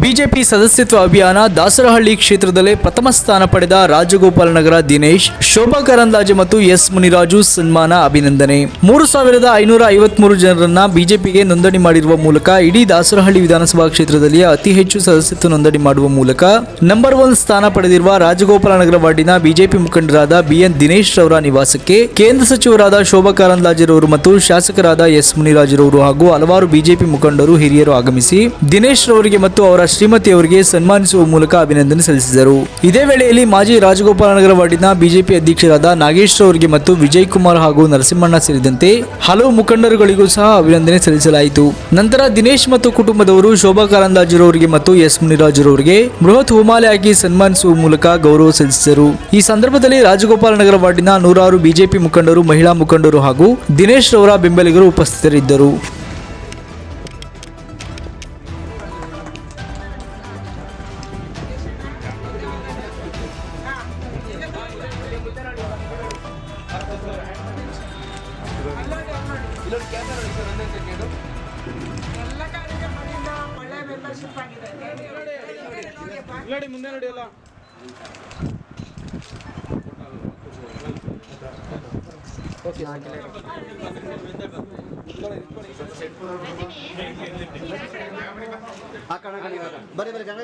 BJP ಸದಸ್ಯತ್ವ ಅಭಿಯಾನ ದಾಸರಹಳ್ಳಿ ಕ್ಷೇತ್ರದಲ್ಲೇ ಪ್ರಥಮ ಸ್ಥಾನ ಪಡೆದ ರಾಜಗೋಪಾಲ ನಗರ ದಿನೇಶ್, ಶೋಭಾ ಕರಂದ್ಲಾಜೆ ಮತ್ತು ಎಸ್ ಮುನಿರಾಜು ಸನ್ಮಾನ ಅಭಿನಂದನೆ. ಮೂರು ಸಾವಿರದ ಐನೂರ ಐವತ್ಮೂರು ಜನರನ್ನ ಬಿಜೆಪಿಗೆ ನೋಂದಣಿ ಮಾಡಿರುವ ಮೂಲಕ ಇಡೀ ದಾಸರಹಳ್ಳಿ ವಿಧಾನಸಭಾ ಕ್ಷೇತ್ರದಲ್ಲಿ ಅತಿ ಹೆಚ್ಚು ಸದಸ್ಯತ್ವ ನೋಂದಣಿ ಮಾಡುವ ಮೂಲಕ ನಂಬರ್ ಒನ್ ಸ್ಥಾನ ಪಡೆದಿರುವ ರಾಜಗೋಪಾಲ ನಗರ ವಾರ್ಡಿನ ಬಿಜೆಪಿ ಮುಖಂಡರಾದ ಬಿಎನ್ ದಿನೇಶ್ ರವರ ನಿವಾಸಕ್ಕೆ ಕೇಂದ್ರ ಸಚಿವರಾದ ಶೋಭಾ ಕರಂದ್ಲಾಜೆರವರು ಮತ್ತು ಶಾಸಕರಾದ ಎಸ್ ಮುನಿರಾಜರವರು ಹಾಗೂ ಹಲವಾರು ಬಿಜೆಪಿ ಮುಖಂಡರು ಹಿರಿಯರು ಆಗಮಿಸಿ ದಿನೇಶ್ ರವರಿಗೆ ಮತ್ತು ಅವರ ಶ್ರೀಮತಿಯವರಿಗೆ ಸನ್ಮಾನಿಸುವ ಮೂಲಕ ಅಭಿನಂದನೆ ಸಲ್ಲಿಸಿದರು. ಇದೇ ವೇಳೆಯಲ್ಲಿ ಮಾಜಿ ರಾಜಗೋಪಾಲನಗರ ವಾರ್ಡಿನ ಬಿಜೆಪಿ ಅಧ್ಯಕ್ಷರಾದ ನಾಗೇಶ್ ಅವರಿಗೆ ಮತ್ತು ವಿಜಯ್ ಕುಮಾರ್ ಹಾಗೂ ನರಸಿಂಹಣ್ಣ ಸೇರಿದಂತೆ ಹಲವು ಮುಖಂಡರುಗಳಿಗೂ ಸಹ ಅಭಿನಂದನೆ ಸಲ್ಲಿಸಲಾಯಿತು. ನಂತರ ದಿನೇಶ್ ಮತ್ತು ಕುಟುಂಬದವರು ಶೋಭಾ ಕಾರಂದಾಜರವರಿಗೆ ಮತ್ತು ಎಸ್ ಮುನಿರಾಜರವರಿಗೆ ಬೃಹತ್ ಹೂಮಾಲೆ ಹಾಕಿ ಸನ್ಮಾನಿಸುವ ಮೂಲಕ ಗೌರವ ಸಲ್ಲಿಸಿದರು. ಈ ಸಂದರ್ಭದಲ್ಲಿ ರಾಜಗೋಪಾಲನಗರ ವಾರ್ಡಿನ ನೂರಾರು ಬಿಜೆಪಿ ಮುಖಂಡರು, ಮಹಿಳಾ ಮುಖಂಡರು ಹಾಗೂ ದಿನೇಶ್ ರವರ ಬೆಂಬಲಿಗರು ಉಪಸ್ಥಿತರಿದ್ದರು. ಎಲ್ಲ ಕಾರ್ಯಕ್ರಮದಿಂದ ಒಳ್ಳೆ ಮೆಂಬರ್ಶಿಪ್ ಆಗಿದೆ ನೋಡಿ ಮುಂದೆ ನೋಡಿ ಎಲ್ಲ ಬರೀ ಬರೀ ಗಂಗಾ